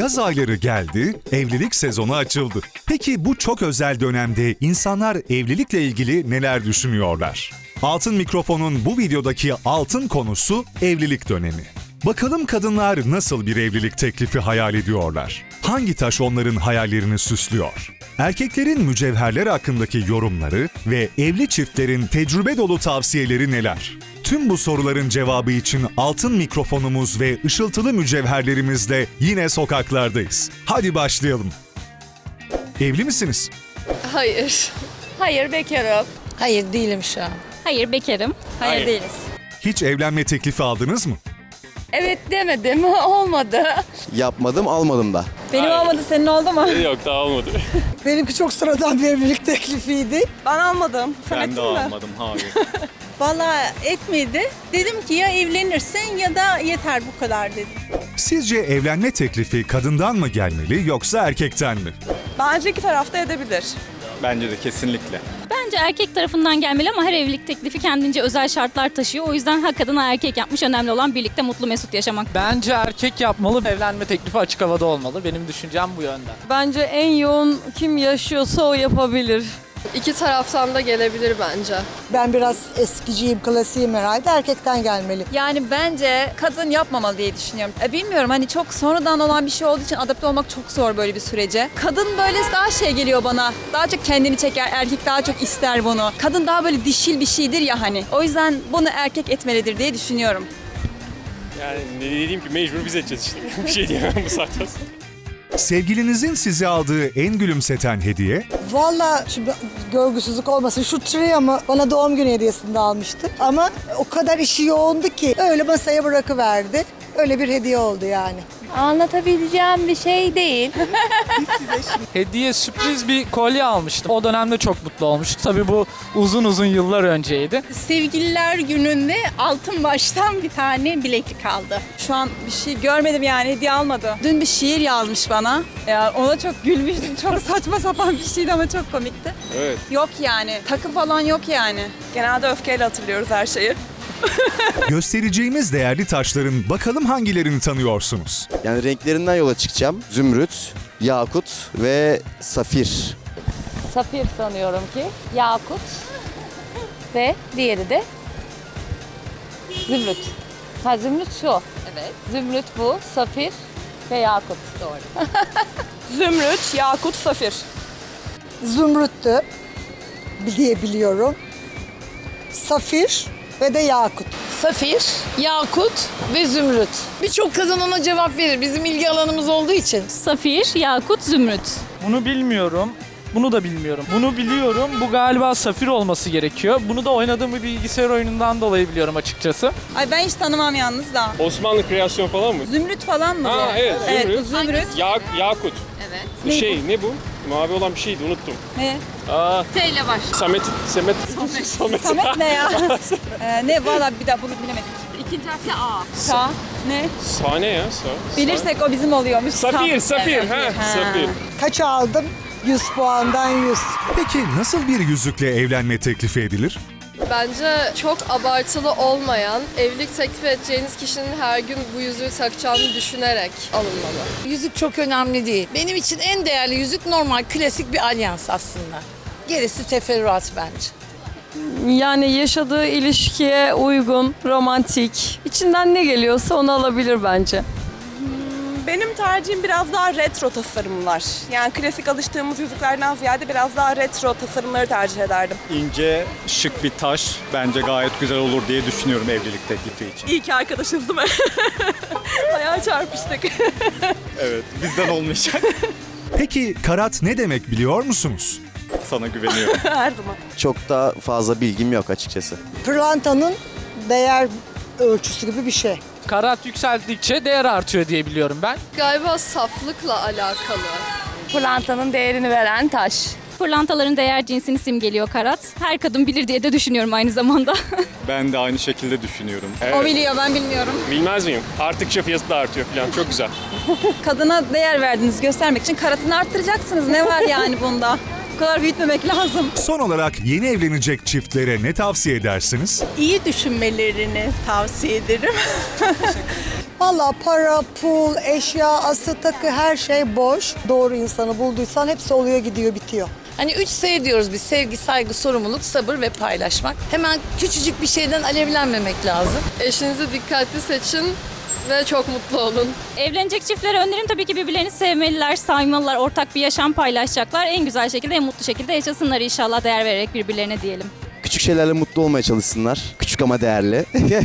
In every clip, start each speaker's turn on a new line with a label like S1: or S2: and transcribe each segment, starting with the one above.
S1: Yaz ayları geldi, evlilik sezonu açıldı. Peki bu çok özel dönemde insanlar evlilikle ilgili neler düşünüyorlar? Altın Mikrofon'un bu videodaki altın konusu evlilik dönemi. Bakalım kadınlar nasıl bir evlilik teklifi hayal ediyorlar? Hangi taş onların hayallerini süslüyor? Erkeklerin mücevherler hakkındaki yorumları ve evli çiftlerin tecrübe dolu tavsiyeleri neler? Tüm bu soruların cevabı için altın mikrofonumuz ve ışıltılı mücevherlerimizle yine sokaklardayız. Hadi başlayalım. Evli misiniz?
S2: Hayır.
S3: Hayır bekarım.
S4: Hayır değilim şu an.
S3: Hayır bekarım. Hayır, değiliz.
S1: Hiç evlenme teklifi aldınız mı?
S3: Evet demedim olmadı.
S5: Yapmadım almadım da.
S3: Benim olmadı senin oldu mu?
S6: Yok daha olmadı.
S4: Benimki çok sıradan bir evlilik teklifiydi.
S7: Ben almadım. Sen
S6: ben de
S7: mi?
S6: almadım hayır.
S7: Valla etmedi. Dedim ki ya evlenirsin ya da yeter bu kadar dedim.
S1: Sizce evlenme teklifi kadından mı gelmeli yoksa erkekten mi?
S7: Bence iki tarafta edebilir.
S6: Bence de kesinlikle.
S8: Bence erkek tarafından gelmeli ama her evlilik teklifi kendince özel şartlar taşıyor. O yüzden ha kadın ha erkek yapmış. Önemli olan birlikte mutlu mesut yaşamak.
S9: Bence erkek yapmalı. Evlenme teklifi açık havada olmalı. Benim düşüncem bu yönde.
S10: Bence en yoğun kim yaşıyorsa o yapabilir.
S2: İki taraftan da gelebilir bence.
S4: Ben biraz eskiciyim, klasiğim herhalde. Erkekten gelmeli.
S3: Yani bence kadın yapmamalı diye düşünüyorum. E, bilmiyorum hani çok sonradan olan bir şey olduğu için adapte olmak çok zor böyle bir sürece. Kadın böyle daha şey geliyor bana. Daha çok kendini çeker, erkek daha çok ister bunu. Kadın daha böyle dişil bir şeydir ya hani. O yüzden bunu erkek etmelidir diye düşünüyorum.
S6: Yani ne diyeyim ki mecbur biz edeceğiz işte. bir şey diyemem bu saatten sonra.
S1: Sevgilinizin size aldığı en gülümseten hediye?
S4: Valla şimdi görgüsüzlük olmasın şu trio bana doğum günü hediyesinde almıştı. Ama o kadar işi yoğundu ki öyle masaya bırakıverdi. Öyle bir hediye oldu yani.
S3: Anlatabileceğim bir şey değil.
S9: Hediye sürpriz bir kolye almıştım. O dönemde çok mutlu olmuştum. Tabii bu uzun uzun yıllar önceydi.
S7: Sevgililer gününde altın baştan bir tane bileklik aldı.
S3: Şu an bir şey görmedim yani hediye almadı. Dün bir şiir yazmış bana. Ya ona çok gülmüştüm. Çok saçma sapan bir şeydi ama çok komikti.
S6: Evet.
S3: Yok yani. Takı falan yok yani.
S7: Genelde öfkeyle hatırlıyoruz her şeyi.
S1: Göstereceğimiz değerli taşların bakalım hangilerini tanıyorsunuz?
S5: Yani renklerinden yola çıkacağım. Zümrüt, yakut ve safir.
S8: Safir sanıyorum ki. Yakut. Ve diğeri de zümrüt. Ha zümrüt şu. Evet. Zümrüt bu. Safir ve yakut. Doğru.
S7: Zümrüt, yakut, safir.
S4: Zümrüttü diye biliyorum. Safir ve de yakut.
S11: Safir, Yakut ve Zümrüt. Birçok kadın ona cevap verir bizim ilgi alanımız olduğu için.
S8: Safir, yakut, zümrüt.
S9: Bunu bilmiyorum. Bunu da bilmiyorum. Bunu biliyorum. Bu galiba safir olması gerekiyor. Bunu da oynadığım bir bilgisayar oyunundan dolayı biliyorum açıkçası.
S3: Ay ben hiç tanımam yalnız da.
S6: Osmanlı kreasyon falan mı?
S3: Zümrüt falan mı?
S6: Ha
S3: bu?
S6: evet
S3: Evet,
S6: zümrüt.
S3: bu zümrüt.
S6: Ya, yakut. Evet. Bu şey ne bu? Mavi olan bir şeydi unuttum.
S3: Ne?
S6: Aa,
S8: T ile baş.
S6: Samet, Samet, Samet.
S3: Samet ne ya? Ee, ne valla bir daha bunu bilemedik.
S8: İkinci harfi A.
S3: Sa. Ne?
S6: Sahne ya. Sağ.
S3: Bilirsek o bizim oluyormuş.
S6: Safir,
S3: Sa-
S6: Safir.
S3: Evet.
S6: Ha, Safir.
S4: Kaç aldım? 100 puandan 100.
S1: Peki nasıl bir yüzükle evlenme teklifi edilir?
S2: Bence çok abartılı olmayan, evlilik teklif edeceğiniz kişinin her gün bu yüzüğü takacağını düşünerek alınmalı.
S11: Yüzük çok önemli değil. Benim için en değerli yüzük normal klasik bir alyans aslında. Gerisi teferruat bence.
S10: Yani yaşadığı ilişkiye uygun, romantik. İçinden ne geliyorsa onu alabilir bence.
S7: Benim tercihim biraz daha retro tasarımlar. Yani klasik alıştığımız yüzüklerden ziyade biraz daha retro tasarımları tercih ederdim.
S12: ince, şık bir taş bence gayet güzel olur diye düşünüyorum evlilik teklifi için.
S7: İyi ki arkadaşız değil mi? Bayağı çarpıştık.
S12: Evet, bizden olmayacak.
S1: Peki karat ne demek biliyor musunuz?
S12: Sana güveniyorum.
S7: Her zaman.
S5: Çok da fazla bilgim yok açıkçası.
S4: Pırlantanın değer ölçüsü gibi bir şey.
S9: Karat yükseldikçe değer artıyor diye biliyorum ben.
S2: Galiba saflıkla alakalı.
S3: Pırlantanın değerini veren taş.
S8: Pırlantaların değer cinsini simgeliyor karat. Her kadın bilir diye de düşünüyorum aynı zamanda.
S12: ben de aynı şekilde düşünüyorum.
S3: O
S6: Evet.
S3: biliyor ben bilmiyorum.
S6: Bilmez miyim? Arttıkça fiyatı da artıyor falan. Çok güzel.
S3: Kadına değer verdiniz göstermek için karatını arttıracaksınız. Ne var yani bunda? Kadar büyütmemek lazım.
S1: Son olarak yeni evlenecek çiftlere ne tavsiye edersiniz?
S7: İyi düşünmelerini tavsiye ederim.
S4: Valla para, pul, eşya, ası takı her şey boş. Doğru insanı bulduysan hepsi oluyor gidiyor bitiyor.
S11: Hani üç S diyoruz biz. Sevgi, saygı, sorumluluk, sabır ve paylaşmak. Hemen küçücük bir şeyden alevlenmemek lazım.
S2: Eşinizi dikkatli seçin ve çok mutlu olun.
S8: Evlenecek çiftlere önerim tabii ki birbirlerini sevmeliler, saymalılar, ortak bir yaşam paylaşacaklar. En güzel şekilde, en mutlu şekilde yaşasınlar inşallah değer vererek birbirlerine diyelim.
S5: Küçük şeylerle mutlu olmaya çalışsınlar. Küçük ama değerli.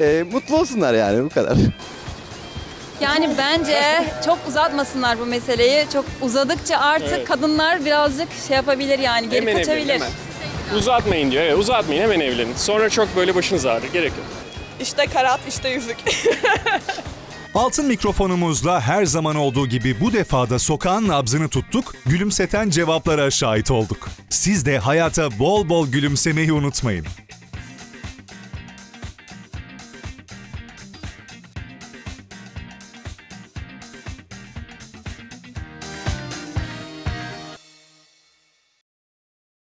S5: E, mutlu olsunlar yani bu kadar.
S3: Yani bence çok uzatmasınlar bu meseleyi. Çok uzadıkça artık
S6: Evet.
S3: kadınlar birazcık şey yapabilir yani geri
S6: Hemen
S3: kaçabilir.
S6: evlenin hemen. Uzatmayın diyor. Evet, uzatmayın hemen evlenin. Sonra çok böyle başınız ağrır. Gerek yok.
S7: İşte karat, işte yüzük.
S1: Altın mikrofonumuzla her zaman olduğu gibi bu defada sokağın nabzını tuttuk, gülümseten cevaplara şahit olduk. Siz de hayata bol bol gülümsemeyi unutmayın.